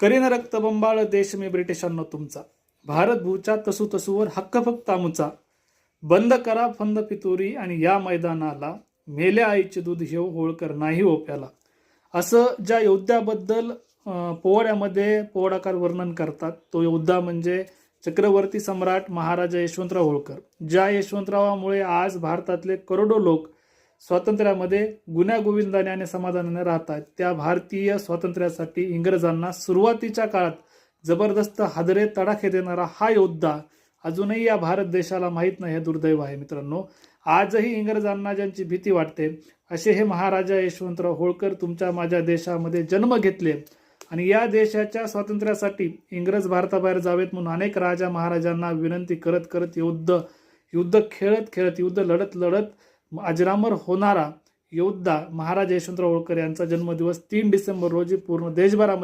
करीन रक्तबंबाळ देश मी ब्रिटिशांनो तुमचा. भारत भूच्या तसू तसूवर हक्क फक्त आमचा. बंद करा फंद पितुरी आणि या मैदानाला मेल्या आईचे दूध घेऊ होळकर नाही ओप्याला. असं ज्या योद्ध्याबद्दल पोवाड्यामध्ये पोवाडाकार वर्णन करतात तो योद्धा म्हणजे चक्रवर्ती सम्राट महाराजा यशवंतराव होळकर. ज्या यशवंतरावामुळे आज भारतातले करोडो लोक स्वातंत्र्यामध्ये गुण्यागोविंदाने आणि समाधानाने राहतात. त्या भारतीय स्वातंत्र्यासाठी इंग्रजांना सुरुवातीच्या काळात जबरदस्त हादरे तडाखे देणारा हा योद्धा अजूनही या भारत देशाला माहीत नाही हे दुर्दैव आहे मित्रांनो. आजही इंग्रजांना ज्यांची भीती वाटते असे हे महाराजा यशवंतराव होळकर तुमच्या माझ्या देशामध्ये जन्म घेतले आणि या देशाच्या स्वातंत्र्यासाठी इंग्रज भारताबाहेर जावेत म्हणून अनेक राजा महाराजांना विनंती करत करत युद्ध युद्ध खेळत खेळत युद्ध लढत लढत अजरामर होणारा योद्धा महाराज यशवंतराव होळकर यांचा जन्मदिवस तीन डिसेंबर रोजी पूर्ण देशभरामध्ये